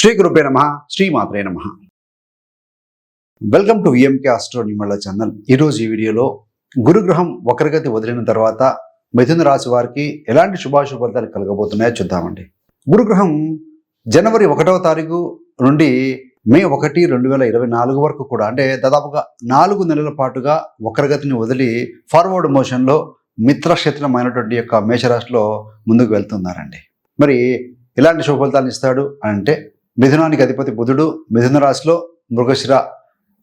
శ్రీ గురుపే నమ శ్రీమాత్రే నమ. వెల్కమ్ టు విఎంకే ఆస్ట్రో నిమళ్ళ ఛానల్ ఈరోజు ఈ వీడియోలో గురుగ్రహం వక్రగతి వదిలిన తర్వాత మిథున రాశి వారికి ఎలాంటి శుభాశుభ ఫలితాలు కలగబోతున్నాయో చూద్దామండి. గురుగ్రహం జనవరి ఒకటవ తారీఖు నుండి మే ఒకటి రెండు వేల ఇరవై నాలుగు వరకు కూడా అంటే దాదాపుగా నాలుగు నెలల పాటుగా వక్రగతిని వదిలి ఫార్వర్డ్ మోషన్లో మిత్రక్షేత్రమైనటువంటి యొక్క మేషరాశిలో ముందుకు వెళ్తున్నారండి. మరి ఎలాంటి శుభ ఫలితాలు ఇస్తాడు అంటే మిథునానికి అధిపతి బుధుడు మిథున రాశిలో మృగశిర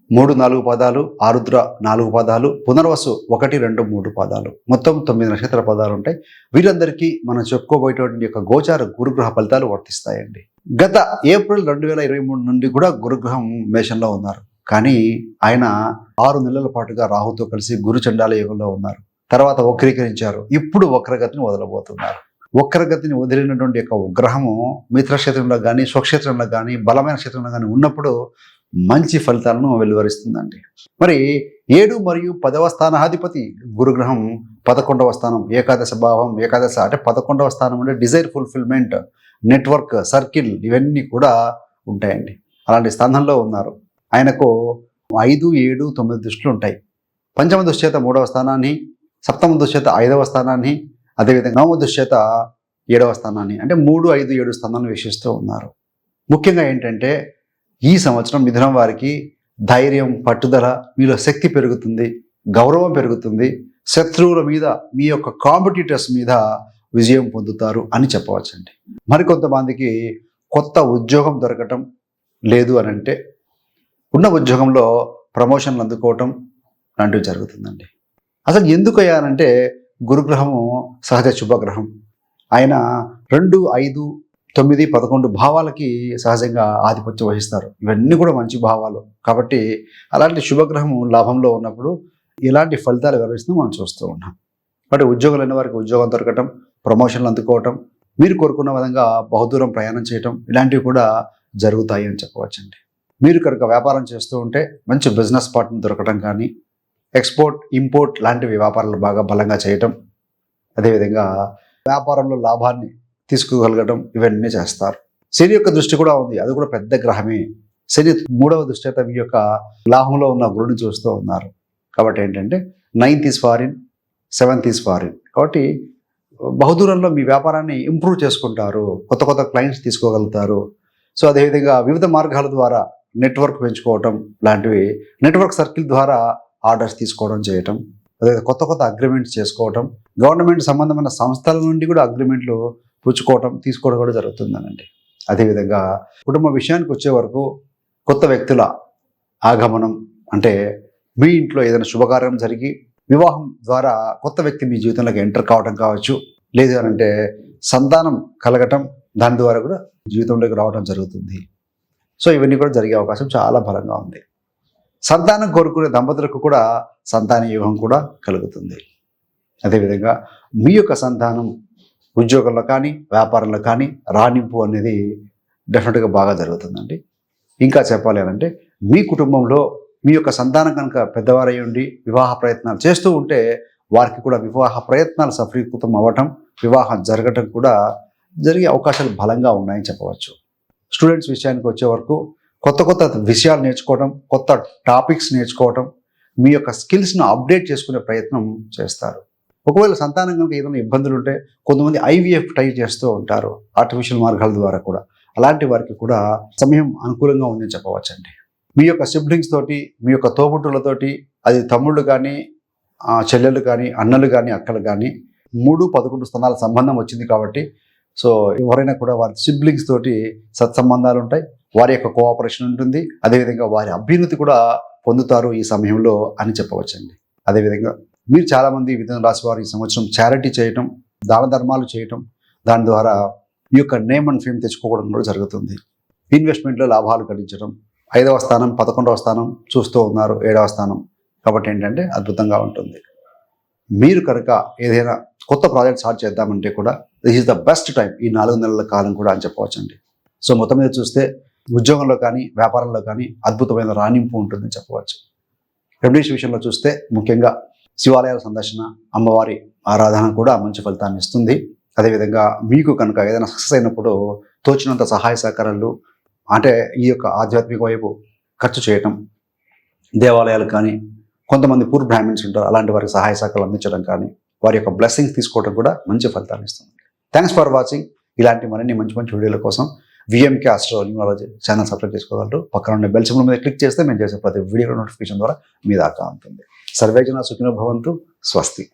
మూడు నాలుగు పదాలు ఆరుద్ర నాలుగు పదాలు పునర్వసు ఒకటి రెండు మూడు పదాలు. మొత్తం తొమ్మిది నక్షత్ర పదాలు ఉంటాయి. వీరందరికీ మనం చెప్పుకోబోయేటువంటి యొక్క గోచార గురుగ్రహ ఫలితాలు వర్తిస్తాయండి. గత ఏప్రిల్ రెండు వేల ఇరవై మూడు నుండి కూడా గురుగ్రహం మేషంలో ఉన్నారు. కానీ ఆయన ఆరు నెలల పాటుగా రాహుతో కలిసి గురు చండాల యుగంలో ఉన్నారు. తర్వాత వక్రీకరించారు. ఇప్పుడు వక్రగతిని వదలబోతున్నారు. వక్రగతిని వదిలినటువంటి యొక్క గ్రహము మిత్రక్షేత్రంలో కానీ స్వక్షేత్రంలో కానీ బలమైన క్షేత్రంలో కానీ ఉన్నప్పుడు మంచి ఫలితాలను వెలువరిస్తుందండి. మరి ఏడు మరియు పదవ స్థానాధిపతి గురుగ్రహం పదకొండవ స్థానం ఏకాదశ భావం ఏకాదశ అంటే పదకొండవ స్థానం అంటే డిజైర్ ఫుల్ఫిల్మెంట్ నెట్వర్క్ సర్కిల్ ఇవన్నీ కూడా ఉంటాయండి. అలాంటి స్థానంలో ఉన్నారు. ఆయనకు ఐదు ఏడు తొమ్మిది దృష్టిలు ఉంటాయి. పంచమ దుశ్చేత మూడవ స్థానాన్ని సప్తమ దుశ్చేత ఐదవ స్థానాన్ని అదేవిధంగా నవమ ఏడవ స్థానాన్ని అంటే మూడు ఐదు ఏడు స్థానాలను వీక్షిస్తూ ఉన్నారు. ముఖ్యంగా ఏంటంటే ఈ సంవత్సరం మిథునం వారికి ధైర్యం పట్టుదల మీలో శక్తి పెరుగుతుంది గౌరవం పెరుగుతుంది శత్రువుల మీద మీ యొక్క కాంపిటీటర్స్ మీద విజయం పొందుతారు అని చెప్పవచ్చండి. మరికొంతమందికి కొత్త ఉద్యోగం దొరకటం లేదు అని అంటే ఉన్న ఉద్యోగంలో ప్రమోషన్లు అందుకోవటం లాంటివి జరుగుతుందండి. అసలు ఎందుకు అయ్యానంటే గురుగ్రహము సహజ శుభగ్రహం. ఆయన రెండు ఐదు తొమ్మిది పదకొండు భావాలకి సహజంగా ఆధిపత్యం వహిస్తారు. ఇవన్నీ కూడా మంచి భావాలు. కాబట్టి అలాంటి శుభగ్రహము లాభంలో ఉన్నప్పుడు ఇలాంటి ఫలితాలు వివరిస్తుందో మనం చూస్తూ ఉన్నాం. కాబట్టి ఉద్యోగులు అనే వారికి ఉద్యోగం దొరకటం ప్రమోషన్లు అందుకోవటం మీరు కోరుకున్న విధంగా బహుదూరం ప్రయాణం చేయటం ఇలాంటివి కూడా జరుగుతాయి అని చెప్పవచ్చండి. మీరు కనుక వ్యాపారం చేస్తూ ఉంటే మంచి బిజినెస్ పార్ట్నర్ దొరకటం కానీ ఎక్స్పోర్ట్ ఇంపోర్ట్ లాంటివి వ్యాపారాలు బాగా బలంగా చేయటం అదేవిధంగా వ్యాపారంలో లాభాన్ని తీసుకోగలగడం ఇవన్నీ చేస్తారు. శని యొక్క దృష్టి కూడా ఉంది. అది కూడా పెద్ద గ్రహమే. శని మూడవ దృష్టి అయితే మీ యొక్క లాభంలో ఉన్న గురుని చూస్తూ ఉన్నారు. కాబట్టి ఏంటంటే ninth is foreign seventh is foreign కాబట్టి బహుదూరంలో మీ వ్యాపారాన్ని ఇంప్రూవ్ చేసుకుంటారు. కొత్త కొత్త క్లయింట్స్ తీసుకోగలుగుతారు. సో అదేవిధంగా వివిధ మార్గాల ద్వారా నెట్వర్క్ పెంచుకోవటం లాంటివి నెట్వర్క్ సర్కిల్ ద్వారా ఆర్డర్స్ తీసుకోవడం చేయటం అదే కొత్త కొత్త అగ్రిమెంట్స్ చేసుకోవటం గవర్నమెంట్ సంబంధమైన సంస్థల నుండి కూడా అగ్రిమెంట్లు పుచ్చుకోవటం తీసుకోవడం కూడా జరుగుతుందనండి. అదేవిధంగా కుటుంబ విషయానికి వచ్చే వరకు కొత్త వ్యక్తుల ఆగమనం అంటే మీ ఇంట్లో ఏదైనా శుభకార్యం జరిగి వివాహం ద్వారా కొత్త వ్యక్తి మీ జీవితంలోకి ఎంటర్ కావడం కావచ్చు లేదు అని అంటే సంతానం కలగటం దాని ద్వారా కూడా జీవితంలోకి రావడం జరుగుతుంది. సో ఇవన్నీ కూడా జరిగే అవకాశం చాలా బలంగా ఉంది. సంతానం కోరుకునే దంపతులకు కూడా సంతాన యోగం కూడా కలుగుతుంది. అదేవిధంగా మీ యొక్క సంతానం ఉద్యోగంలో కానీ వ్యాపారంలో కానీ రాణింపు అనేది డెఫినెట్గా బాగా జరుగుతుందండి. ఇంకా చెప్పాలి అని అంటే మీ కుటుంబంలో మీ యొక్క సంతానం కనుక పెద్దవారై ఉండి వివాహ ప్రయత్నాలు చేస్తూ ఉంటే వారికి కూడా వివాహ ప్రయత్నాలు సఫలీకృతం అవ్వటం వివాహం జరగటం కూడా జరిగే అవకాశాలు బలంగా ఉన్నాయని చెప్పవచ్చు. స్టూడెంట్స్ విషయానికి వచ్చే వరకు కొత్త కొత్త విషయాలు నేర్చుకోవడం కొత్త టాపిక్స్ నేర్చుకోవడం మీ యొక్క స్కిల్స్ను అప్డేట్ చేసుకునే ప్రయత్నం చేస్తారు. ఒకవేళ సంతానం కనుక ఏదైనా ఇబ్బందులు ఉంటే కొంతమంది ఐవీఎఫ్ ట్రై చేస్తూ ఉంటారు ఆర్టిఫిషియల్ మార్గాల ద్వారా కూడా. అలాంటి వారికి కూడా సమయం అనుకూలంగా ఉందని చెప్పవచ్చండి. మీ యొక్క సిబ్లింగ్స్ తోటి మీ యొక్క తోబుట్టులతోటి అది తమ్ముళ్ళు కానీ చెల్లెలు కానీ అన్నలు కానీ అక్కలు కానీ మూడు పదకొండు స్థానాల సంబంధం వచ్చింది కాబట్టి సో ఎవరైనా కూడా వారి సిబ్లింగ్స్ తోటి సత్సంబంధాలు ఉంటాయి. వారి యొక్క కోఆపరేషన్ ఉంటుంది. అదేవిధంగా వారి అభ్యున్నతి కూడా పొందుతారు ఈ సమయంలో అని చెప్పవచ్చండి. అదేవిధంగా మీరు చాలామంది విధంగా రాసి వారు ఈ సంవత్సరం చారిటీ చేయటం దాన ధర్మాలు చేయటం దాని ద్వారా ఈ యొక్క నేమ్ అండ్ ఫేమ్ తెచ్చుకోవడం కూడా జరుగుతుంది. ఇన్వెస్ట్మెంట్లో లాభాలు గడించడం ఐదవ స్థానం పదకొండవ స్థానం చూస్తూ ఉన్నారు ఏడవ స్థానం. కాబట్టి ఏంటంటే అద్భుతంగా ఉంటుంది. మీరు కనుక ఏదైనా కొత్త ప్రాజెక్ట్ స్టార్ట్ చేద్దామంటే కూడా this is the best time ఈ నాలుగు నెలల కాలం కూడా అని చెప్పవచ్చండి. సో మొత్తం మీద చూస్తే ఉద్యోగంలో కానీ వ్యాపారంలో కానీ అద్భుతమైన రాణింపు ఉంటుందని చెప్పవచ్చు. రెమెడీస్ విషయంలో చూస్తే ముఖ్యంగా శివాలయాల సందర్శన అమ్మవారి ఆరాధన కూడా మంచి ఫలితాన్ని ఇస్తుంది. అదేవిధంగా మీకు కనుక ఏదైనా సక్సెస్ అయినప్పుడు తోచినంత సహాయ సహకారాలు అంటే ఈ యొక్క ఆధ్యాత్మిక వైపు ఖర్చు చేయటం దేవాలయాలు కానీ కొంతమంది పూర్ బ్రాహ్మిన్స్ ఉంటారు అలాంటి వారికి సహాయ సహకారాలు అందించడం కానీ వారి యొక్క బ్లెస్సింగ్స్ తీసుకోవడం కూడా మంచి ఫలితాన్ని ఇస్తుంది. థ్యాంక్స్ ఫర్ వాచింగ్ ఇలాంటి మరిన్ని మంచి మంచి వీడియోల కోసం VMK astro numerology channel subscribe చేసుకోగలరు. పక్కన ఉన్న బెల్ సింబల్ మీద క్లిక్ చేస్తే మేము చేసే ప్రతి వీడియో నోటిఫికేషన్ ద్వారా మీ దాకా ఉంటుంది సర్వేజన సుఖినో భవంతు. స్వస్తి.